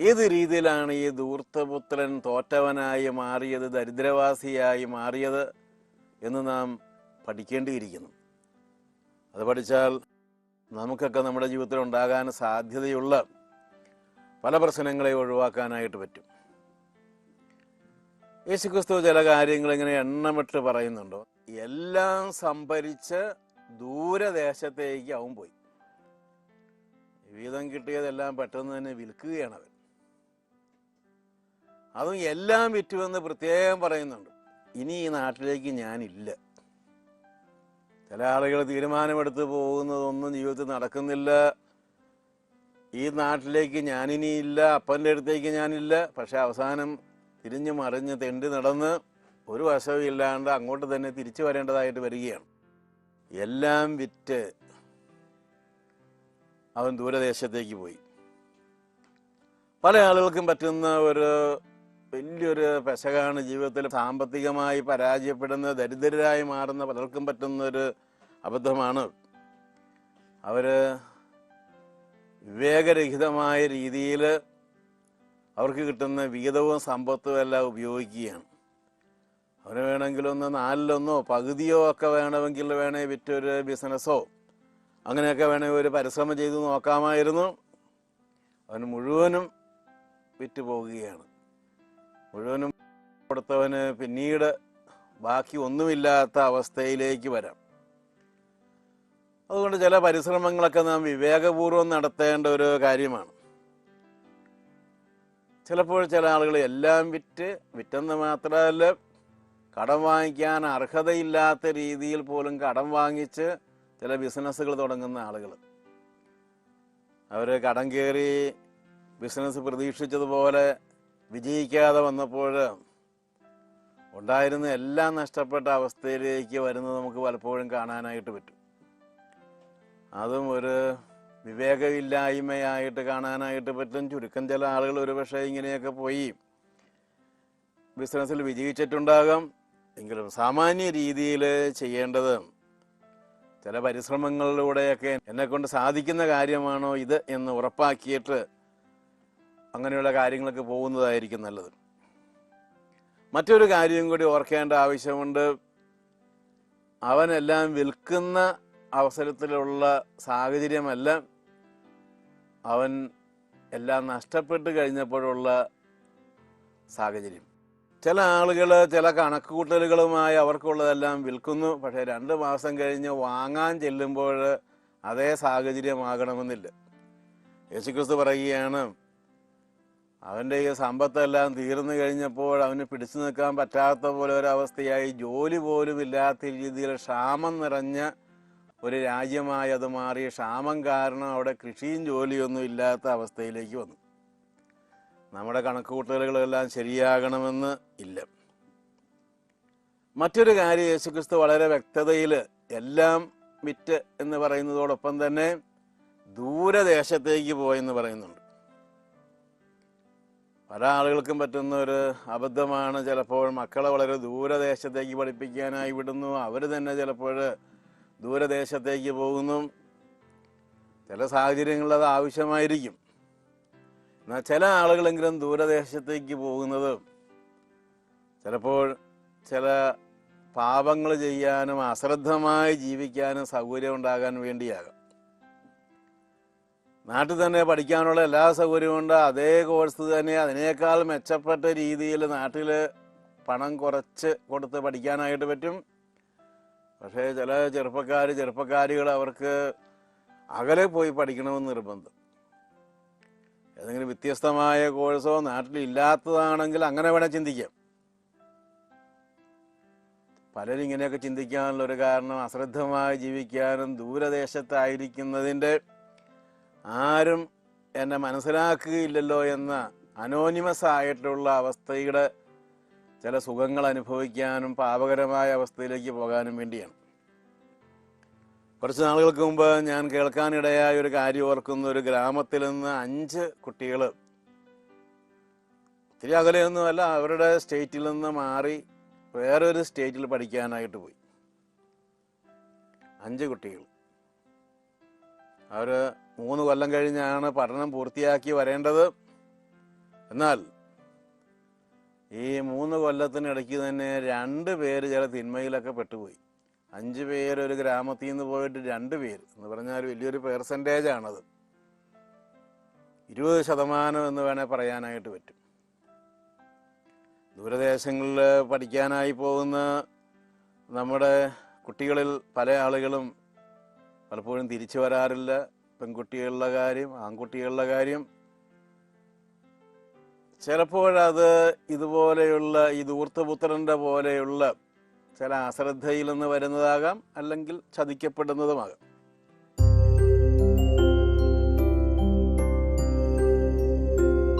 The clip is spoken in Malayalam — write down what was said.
ഏത് രീതിയിലാണ് ഈ ദൂർത്തപുത്രൻ തോറ്റവനായി മാറിയത് ദരിദ്രവാസിയായി മാറിയത് എന്ന് നാം പഠിക്കേണ്ടിയിരിക്കുന്നു. അത് പഠിച്ചാൽ നമുക്കൊക്കെ നമ്മുടെ ജീവിതത്തിൽ ഉണ്ടാകാൻ സാധ്യതയുള്ള പല പ്രശ്നങ്ങളെ ഒഴിവാക്കാനായിട്ട് പറ്റും. യേശുക്രിസ്തു ചില കാര്യങ്ങൾ ഇങ്ങനെ എണ്ണമിട്ട് പറയുന്നുണ്ടോ? എല്ലാം സംഭരിച്ച് ദൂരദേശത്തേക്ക് അവൻ പോയി. വീതം കിട്ടിയതെല്ലാം പെട്ടെന്ന് തന്നെ വിൽക്കുകയാണ് അവൻ. അതും എല്ലാം വിറ്റുവെന്ന് പ്രത്യേകം പറയുന്നുണ്ട്. ഇനി ഈ നാട്ടിലേക്ക് ഞാനില്ല. ചില ആളുകൾ തീരുമാനമെടുത്ത് പോകുന്നതൊന്നും ജീവിതത്തിൽ നടക്കുന്നില്ല. ഈ നാട്ടിലേക്ക് ഞാനിനിയില്ല അപ്പന്റെ അടുത്തേക്ക് ഞാനില്ല. പക്ഷെ അവസാനം തിരിഞ്ഞു മറിഞ്ഞ് തെണ്ടി നടന്ന് ഒരു വശവും ഇല്ലാണ്ട് അങ്ങോട്ട് തന്നെ തിരിച്ചു വരേണ്ടതായിട്ട് വരികയാണ്. എല്ലാം വിറ്റ് അവൻ ദൂരദേശത്തേക്ക് പോയി. പല ആളുകൾക്കും പറ്റുന്ന ഒരു വലിയൊരു പെശകാണ് ജീവിതത്തിൽ സാമ്പത്തികമായി പരാജയപ്പെടുന്ന ദരിദ്രരായി മാറുന്ന പലർക്കും പറ്റുന്ന ഒരു അബദ്ധമാണ്. അവർ വിവേകരഹിതമായ രീതിയിൽ അവർക്ക് കിട്ടുന്ന വിഹിതവും സമ്പത്തും എല്ലാം ഉപയോഗിക്കുകയാണ്. അവന് വേണമെങ്കിലൊന്ന് നാലിലൊന്നോ പകുതിയോ ഒക്കെ വേണമെങ്കിൽ വേണേ വിറ്റൊരു ബിസിനസ്സോ അങ്ങനെയൊക്കെ വേണമെങ്കിൽ ഒരു പരിശ്രമം ചെയ്ത് നോക്കാമായിരുന്നു. അവന് മുഴുവനും വിറ്റ് പോകുകയാണ് മുഴുവനും കൊടുത്തവന് പിന്നീട് ബാക്കി ഒന്നുമില്ലാത്ത അവസ്ഥയിലേക്ക് വരാം. അതുകൊണ്ട് ചില പരിശ്രമങ്ങളൊക്കെ നാം വിവേകപൂർവം നടത്തേണ്ട ഒരു കാര്യമാണ്. ചിലപ്പോൾ ചില ആളുകൾ എല്ലാം വിറ്റ് വിറ്റെന്ന് മാത്രമല്ല കടം വാങ്ങിക്കാൻ അർഹതയില്ലാത്ത രീതിയിൽ പോലും കടം വാങ്ങിച്ച് ചില ബിസിനസ്സുകൾ തുടങ്ങുന്ന ആളുകൾ. അവർ കടം കയറി ബിസിനസ് പ്രതീക്ഷിച്ചതുപോലെ വിജയിക്കാതെ വന്നപ്പോൾ ഉണ്ടായിരുന്ന എല്ലാം നഷ്ടപ്പെട്ട അവസ്ഥയിലേക്ക് വരുന്നത് നമുക്ക് പലപ്പോഴും കാണാനായിട്ട് പറ്റും. അതും ഒരു വിവേകമില്ലായ്മയായിട്ട് കാണാനായിട്ട് പറ്റും. ചുരുക്കം ചില ആളുകൾ ഒരുപക്ഷെ ഇങ്ങനെയൊക്കെ പോയി ബിസിനസ്സിൽ വിജയിച്ചിട്ടുണ്ടാകാം. എങ്കിലും സാമാന്യ രീതിയിൽ ചെയ്യേണ്ടത് ചില പരിശ്രമങ്ങളിലൂടെയൊക്കെ എന്നെക്കൊണ്ട് സാധിക്കുന്ന കാര്യമാണോ ഇത് എന്ന് ഉറപ്പാക്കിയിട്ട് അങ്ങനെയുള്ള കാര്യങ്ങളൊക്കെ പോകുന്നതായിരിക്കും നല്ലത്. മറ്റൊരു കാര്യം കൂടി ഓർക്കേണ്ട ആവശ്യമുണ്ട്. അവനെല്ലാം വിൽക്കുന്ന അവസരത്തിലുള്ള സാഹചര്യമല്ല. അവൻ എല്ലാം നഷ്ടപ്പെട്ട് കഴിഞ്ഞപ്പോഴുള്ള സാഹചര്യം. ചില ആളുകൾ ചില കണക്കുകൂട്ടലുകളുമായി അവർക്കുള്ളതെല്ലാം വിൽക്കുന്നു. പക്ഷേ രണ്ട് മാസം കഴിഞ്ഞ് വാങ്ങാൻ ചെല്ലുമ്പോൾ അതേ സാഹചര്യമാകണമെന്നില്ല. യേശുക്രിസ്തു പറയുകയാണ് അവന്റെ ഈ സമ്പത്തെല്ലാം തീർന്നു കഴിഞ്ഞപ്പോൾ അവന് പിടിച്ചു നിൽക്കാൻ പറ്റാത്ത പോലെ ഒരവസ്ഥയായി. ജോലി പോലും ഇല്ലാത്ത രീതിയിൽ ക്ഷാമം നിറഞ്ഞ ഒരു രാജ്യമായി അത് മാറി. ക്ഷാമം കാരണം അവിടെ കൃഷിയും ജോലിയൊന്നും ഇല്ലാത്ത അവസ്ഥയിലേക്ക് വന്നു. നമ്മുടെ കണക്കുകൂട്ടലുകളെല്ലാം ശരിയാകണമെന്ന് ഇല്ല. മറ്റൊരു കാര്യം യേശുക്രിസ്തു വളരെ വ്യക്തതയിൽ എല്ലാം വിറ്റ് എന്ന് പറയുന്നതോടൊപ്പം തന്നെ ദൂരദേശത്തേക്ക് പോയെന്ന് പറയുന്നുണ്ട്. പല ആളുകൾക്കും പറ്റുന്ന ഒരു അബദ്ധമാണ് ചിലപ്പോൾ മക്കളെ വളരെ ദൂരദേശത്തേക്ക് പഠിപ്പിക്കാനായി വിടുന്നു. അവർ തന്നെ ചിലപ്പോൾ ദൂരദേശത്തേക്ക് പോകുന്നു. ചില സാഹചര്യങ്ങളിൽ അത് ആവശ്യമായിരിക്കും. എന്നാൽ ചില ആളുകളെങ്കിലും ദൂരദേശത്തേക്ക് പോകുന്നത് ചിലപ്പോൾ ചില പാപങ്ങൾ ചെയ്യാനും അശ്രദ്ധമായി ജീവിക്കാനും സൗകര്യം ഉണ്ടാകാൻ വേണ്ടിയാകാം. നാട്ടിൽ തന്നെ പഠിക്കാനുള്ള എല്ലാ സൗകര്യവും ഉണ്ട്. അതേ കോഴ്സ് തന്നെ. അതിനേക്കാൾ മെച്ചപ്പെട്ട രീതിയിൽ നാട്ടിൽ പണം കുറച്ച് കൊടുത്ത് പഠിക്കാനായിട്ട് പറ്റും. പക്ഷേ ചില ചെറുപ്പക്കാർ ചെറുപ്പക്കാരികൾ അവർക്ക് അകലെ പോയി പഠിക്കണമെന്ന് നിർബന്ധം. ഏതെങ്കിലും വ്യത്യസ്തമായ കോഴ്സോ നാട്ടിലില്ലാത്തതാണെങ്കിൽ അങ്ങനെ വേണേൽ ചിന്തിക്കാം. പലരും ഇങ്ങനെയൊക്കെ ചിന്തിക്കാനുള്ള ഒരു കാരണം അശ്രദ്ധമായി ജീവിക്കാനും ദൂരദേശത്തായിരിക്കുന്നതിന്റെ ആരും എന്നെ മനസ്സിലാക്കുകയില്ലല്ലോ എന്ന അനോണിമസ് ആയിട്ടുള്ള അവസ്ഥയുടെ ചില സുഖങ്ങൾ അനുഭവിക്കാനും പാപകരമായ അവസ്ഥയിലേക്ക് പോകാനും വേണ്ടിയാണ്. കുറച്ച് നാളുകൾക്ക് മുമ്പ് ഞാൻ കേൾക്കാനിടയായ ഒരു കാര്യം ഓർക്കുന്ന ഒരു ഗ്രാമത്തിൽ നിന്ന് അഞ്ച് കുട്ടികൾ ഒത്തിരി അകലെയൊന്നുമല്ല അവരുടെ സ്റ്റേറ്റിൽ നിന്ന് മാറി വേറൊരു സ്റ്റേറ്റിൽ പഠിക്കാനായിട്ട് പോയി. അഞ്ച് കുട്ടികൾ അവർ മൂന്ന് കൊല്ലം കഴിഞ്ഞാണ് പഠനം പൂർത്തിയാക്കി വരേണ്ടത്. എന്നാൽ ഈ മൂന്ന് കൊല്ലത്തിനിടയ്ക്ക് തന്നെ രണ്ട് പേര് ചില തിന്മയിലൊക്കെ പെട്ടുപോയി. അഞ്ച് പേര് ഒരു ഗ്രാമത്തിൽ നിന്ന് പോയിട്ട് രണ്ട് പേര് എന്ന് പറഞ്ഞാൽ വലിയൊരു പെർസെന്റേജ് ആണത്. ഇരുപത് ശതമാനം എന്ന് വേണേൽ പറയാനായിട്ട് പറ്റും. ദൂരദേശങ്ങളിൽ പഠിക്കാനായി പോകുന്ന നമ്മുടെ കുട്ടികളിൽ പല ആളുകളും പലപ്പോഴും തിരിച്ചു വരാറില്ല. പെൺകുട്ടികളുടെ കാര്യം ആൺകുട്ടികളുടെ കാര്യം. ചിലപ്പോഴത് ഇതുപോലെയുള്ള ഈ ദൂർത്തപുത്രന്റെ പോലെയുള്ള ചില അശ്രദ്ധയിൽ നിന്ന് വരുന്നതാകാം അല്ലെങ്കിൽ ചതിക്കപ്പെടുന്നതുമാകാം.